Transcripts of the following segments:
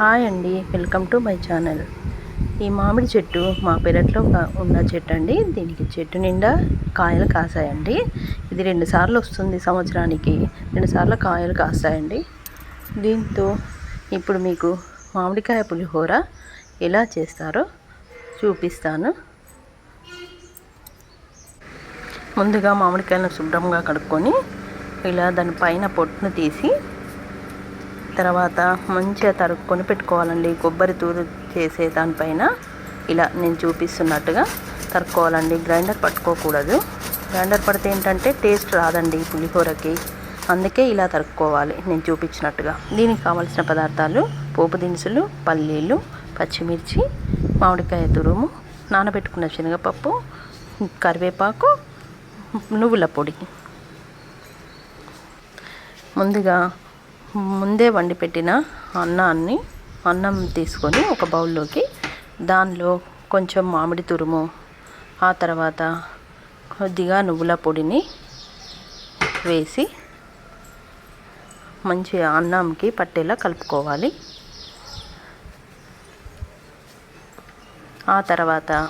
Hi అండి welcome to my channel. ఈ మామిడి చెట్టు మా పెరట్లో ఉన్న చెట్టు అండి దీనికి చెట్టు నిండా కాయలు కాసాయండి. ఇది రెండుసార్లు వస్తుంది సంవత్సరానికి. రెండుసార్లు కాయలు కాస్తాయండి దీంతో ఇప్పుడు మీకు మామిడికాయ పులిహోర ఎలా చేస్తారో చూపిస్తాను. ముందుగా మామిడికాయలను శుభ్రంగా కడుక్కొని ఇలా దాని పైన పొట్టును తీసి తర్వాత మంచిగా తరుక్కొని పెట్టుకోవాలండి. కొబ్బరి తూరు చేసే దానిపైన ఇలా నేను చూపిస్తున్నట్టుగా తరుక్కోవాలండి. గ్రైండర్ పట్టుకోకూడదు. గ్రైండర్ పడితే ఏంటంటే టేస్ట్ రాదండి పులిహోరకి. అందుకే ఇలా తరుక్కోవాలి నేను చూపించినట్టుగా. దీనికి కావాల్సిన పదార్థాలు పోపు దినుసులు పల్లీలు పచ్చిమిర్చి మామిడికాయ తురుము నానబెట్టుకున్న శనగపప్పు కరివేపాకు నువ్వుల పొడి. ముందుగా ముందే వండి పెట్టిన అన్నాన్ని అన్నం తీసుకొని ఒక బౌల్లోకి దానిలో కొంచెం మామిడి తురుము ఆ తర్వాత కొద్దిగా నువ్వుల పొడిని వేసి మంచిగా అన్నంకి పట్టేలా కలుపుకోవాలి. ఆ తర్వాత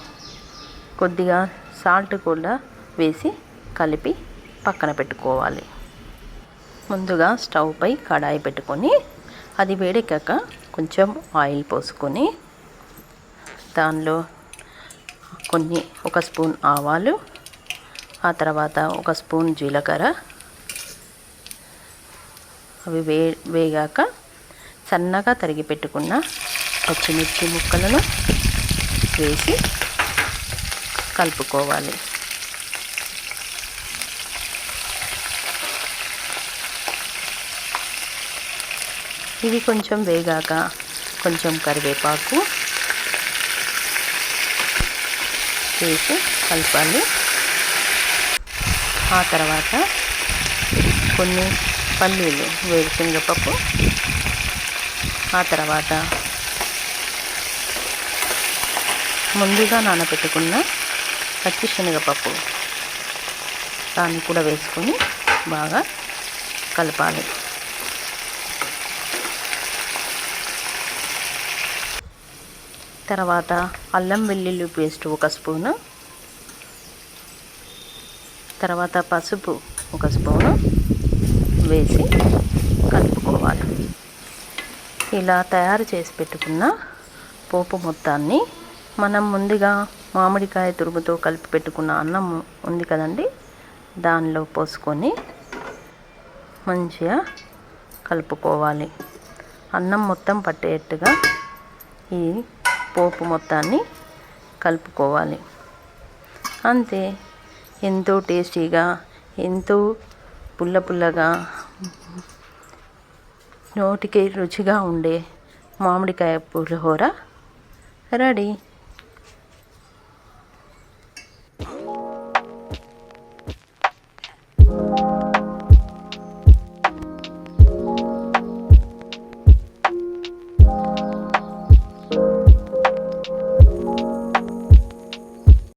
కొద్దిగా సాల్ట్ కూడా వేసి కలిపి పక్కన పెట్టుకోవాలి. ముందుగా స్టవ్ పై కడాయి పెట్టుకొని అది వేడెక్కాక కొంచెం ఆయిల్ పోసుకొని దానిలో కొన్ని ఒక స్పూన్ ఆవాలు ఆ తర్వాత ఒక స్పూన్ జీలకర్ర. అవి వే వేగాక సన్నగా తరిగి పెట్టుకున్న పచ్చిమిర్చి ముక్కలను వేసి కలుపుకోవాలి. ఇవి కొంచెం వేగాక కొంచెం కరివేపాకు వేసి కలపాలి. ఆ తర్వాత కొన్ని పల్లీలు వేరుశనగపప్పు ఆ తర్వాత ముందుగా నానబెట్టుకున్న పచ్చి శనగపప్పు దాన్ని కూడా వేసుకొని బాగా కలపాలి. తర్వాత అల్లం వెల్లుల్లి పేస్ట్ ఒక స్పూను. తర్వాత పసుపు ఒక స్పూను వేసి కలుపుకోవాలి. ఇలా తయారు చేసి పెట్టుకున్న పోపు మొత్తాన్ని మనం ముందుగా మామిడికాయ తురుముతో కలిపి పెట్టుకున్న అన్నం ఉంది కదండి దానిలో పోసుకొని మంచిగా కలుపుకోవాలి. అన్నం మొత్తం పట్టేట్టుగా ఈ పోపు మొత్తాన్ని కలుపుకోవాలి. అంతే. ఎంతో టేస్టీగా ఎంతో పుల్ల పుల్లగా నోటికి రుచిగా ఉండే మామిడికాయ పులిహోర రెడీ.